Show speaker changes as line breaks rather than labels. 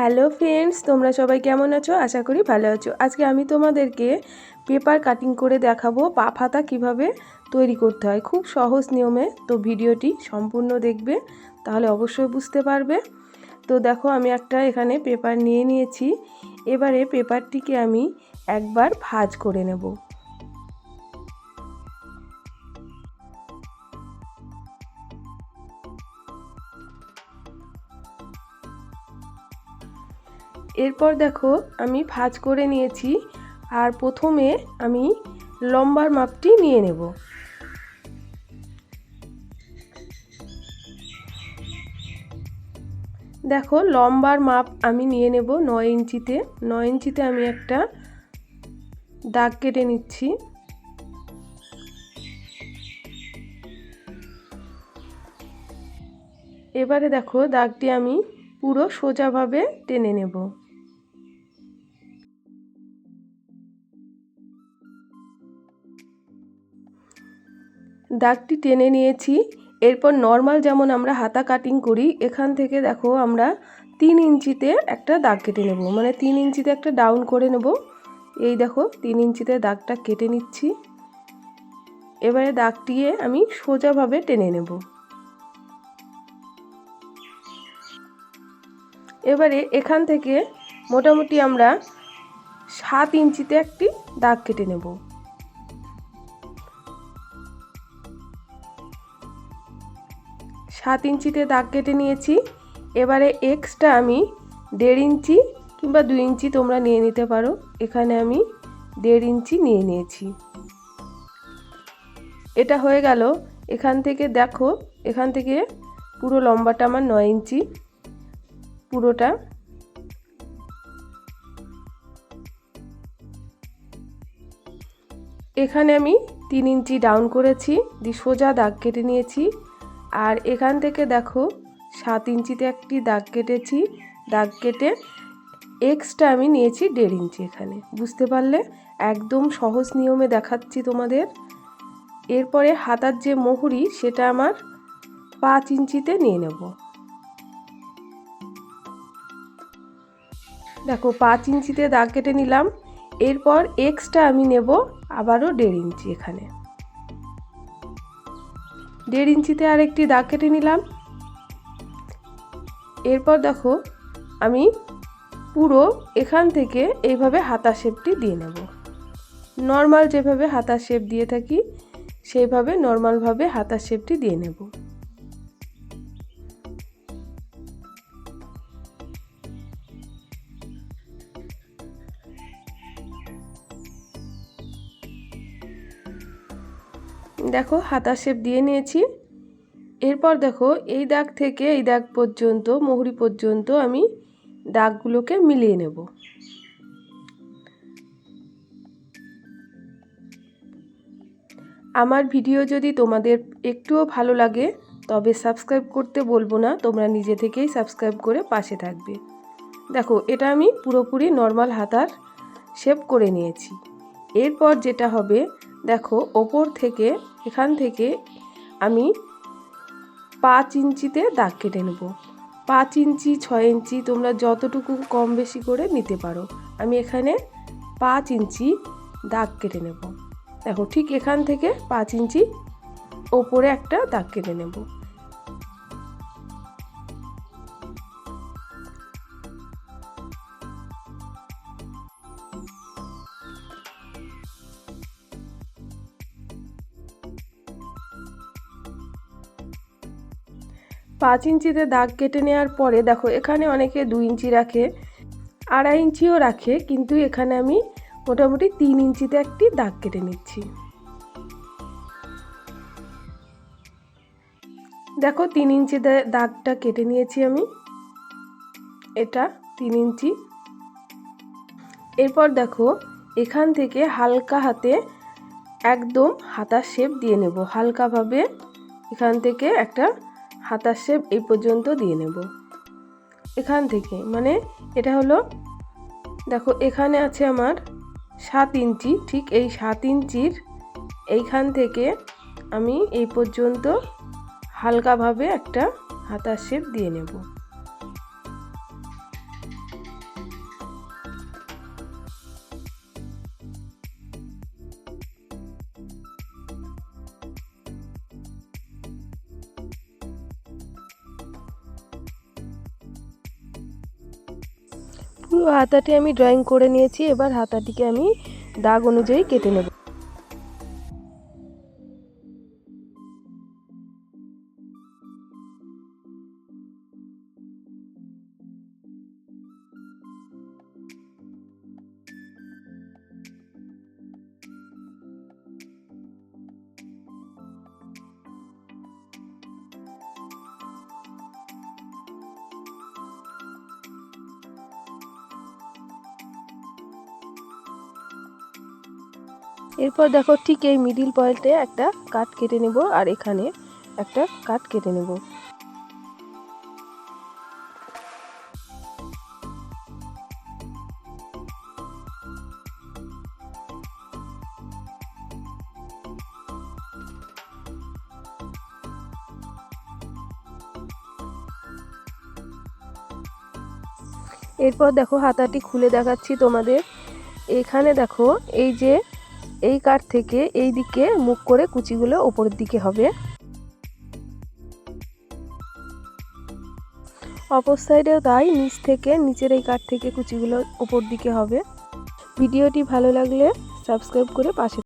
Hello friends তোমরা সবাই কেমন আছো? আশা করি ভালো আছো। আজকে আমি তোমাদেরকে পেপার কাটিং করে দেখাবো, পা ফাতা কীভাবে তৈরি করতে হয়। খুব সহজ নিয়মে তো ভিডিওটি সম্পূর্ণ দেখবে, তাহলে অবশ্যই বুঝতে পারবে। তো দেখো, আমি একটা এখানে পেপার নিয়ে নিয়েছি। এবারে পেপারটিকে আমি একবার ভাজ করে নেব। এরপর দেখো আমি ভাজ করে নিয়েছি আর প্রথমে আমি লম্বার মাপটি নিয়ে নেব। দেখো লম্বার মাপ আমি নিয়ে নেব নয় ইঞ্চিতে। নয় ইঞ্চিতে আমি একটা দাগ কেটে নিচ্ছি। এবারে দেখো দাগটি আমি পুরো সোজাভাবে টেনে নেব। দাগটি টেনে নিয়েছি। এরপর নর্মাল যেমন আমরা হাতা কাটিং করি, এখান থেকে দেখো আমরা তিন ইঞ্চিতে একটা দাগ কেটে নেব। মানে তিন ইঞ্চিতে একটা ডাউন করে নেব। এই দেখো, তিন ইঞ্চিতে দাগটা কেটে নিচ্ছি। এবারে দাগটিয়ে আমি সোজাভাবে টেনে নেব। এবারে এখান থেকে মোটামুটি আমরা সাত ইঞ্চিতে একটি দাগ কেটে নেব। সাত ইঞ্চিতে দাগ কেটে নিয়েছি। এবারে এক্সট্রা আমি দেড় ইঞ্চি কিংবা দুই ইঞ্চি তোমরা নিয়ে নিতে পারো। এখানে আমি দেড় ইঞ্চি নিয়ে নিয়েছি। এটা হয়ে গেল। এখান থেকে দেখো, এখান থেকে পুরো লম্বাটা আমার নয় ইঞ্চি। পুরোটা এখানে আমি তিন ইঞ্চি ডাউন করেছি, দিয়ে সোজা দাগ কেটে নিয়েছি। আর এখান থেকে দেখো, সাত ইঞ্চিতে একটি দাগ কেটেছি। দাগ কেটে এক্সট্রা আমি নিয়েছি দেড় ইঞ্চি এখানে। বুঝতে পারলে? একদম সহজ নিয়মে দেখাচ্ছি তোমাদের। এরপরে হাতার যে মোহরি, সেটা আমার পাঁচ ইঞ্চিতে নিয়ে নেব। দেখো, পাঁচ ইঞ্চিতে দাগ কেটে নিলাম। এরপর এক্সট্রা আমি নেব আবারও দেড় ইঞ্চি এখানে। দেড় ইঞ্চিতে আর একটি দাগ কেটে নিলাম। এরপর দেখো, আমি পুরো এখান থেকে এইভাবে হাতা শেপটি দিয়ে নেব। নর্মাল যেভাবে হাতা শেপ দিয়ে থাকি, সেইভাবে নর্মালভাবে হাতা শেপটি দিয়ে নেব। দেখো, হাতা শেপ দিয়ে নিয়েছি। এরপর দেখো, এই দাগ থেকে এই দাগ পর্যন্ত, মোহরি পর্যন্ত আমি দাগগুলোকে মিলিয়ে নেব। আমার ভিডিও যদি তোমাদের একটুও ভালো লাগে, তবে সাবস্ক্রাইব করতে বলব না, তোমরা নিজে থেকেই সাবস্ক্রাইব করে পাশে থাকবে। দেখো, এটা আমি পুরোপুরি নর্মাল হাতার শেপ করে নিয়েছি। এরপর যেটা হবে দেখো, ওপর থেকে, এখান থেকে আমি পাঁচ ইঞ্চিতে দাগ কেটে নেব। পাঁচ ইঞ্চি, ছয় ইঞ্চি তোমরা যতটুকু কম বেশি করে নিতে পারো। আমি এখানে পাঁচ ইঞ্চি দাগ কেটে নেব। দেখো, ঠিক এখান থেকে পাঁচ ইঞ্চি ওপরে একটা দাগ কেটে নেব। পাঁচ ইঞ্চিতে দাগ কেটে নেওয়ার পরে দেখো, এখানে অনেকে দুই ইঞ্চি রাখে, আড়াই ইঞ্চিও রাখে, কিন্তু এখানে আমি মোটামুটি তিন ইঞ্চিতে একটি দাগ কেটে নিচ্ছি। দেখো, তিন ইঞ্চি দাগটা কেটে নিয়েছি আমি। এটা তিন ইঞ্চি। এরপর দেখো, এখান থেকে হালকা হাতে একদম হাতা শেপ দিয়ে নেব। হালকাভাবে এখান থেকে একটা হাতার শেপ এই পর্যন্ত দিয়ে নেব। এখান থেকে মানে এটা হলো, দেখো এখানে আছে আমার সাত ইঞ্চি, ঠিক এই সাত ইঞ্চির এইখান থেকে আমি এই পর্যন্ত হালকাভাবে একটা হাতার শেপ দিয়ে নেব। পুরো হাতাটি আমি ড্রয়িং করে নিয়েছি এবার হাতাটিকে আমি দাগ অনুযায়ী কেটে নেব। এরপর দেখো ঠিক এই মিডিল পয়েন্টে একটা কাট কেটে নেব, আর এখানে একটা কাট কেটে নেব। এরপর দেখো হাতাটি খুলে দেখাচ্ছি তোমাদের। এখানে দেখো এই যে এই কাঠ থেকে এই দিকে মুখ করে কুচিগুলো ওপরের দিকে হবে। অপর সাইডেও তাই নিচ থেকে, নিচের এই কাঠ থেকে কুচিগুলো ওপর দিকে হবে। ভিডিওটি ভালো লাগলে সাবস্ক্রাইব করে পাশে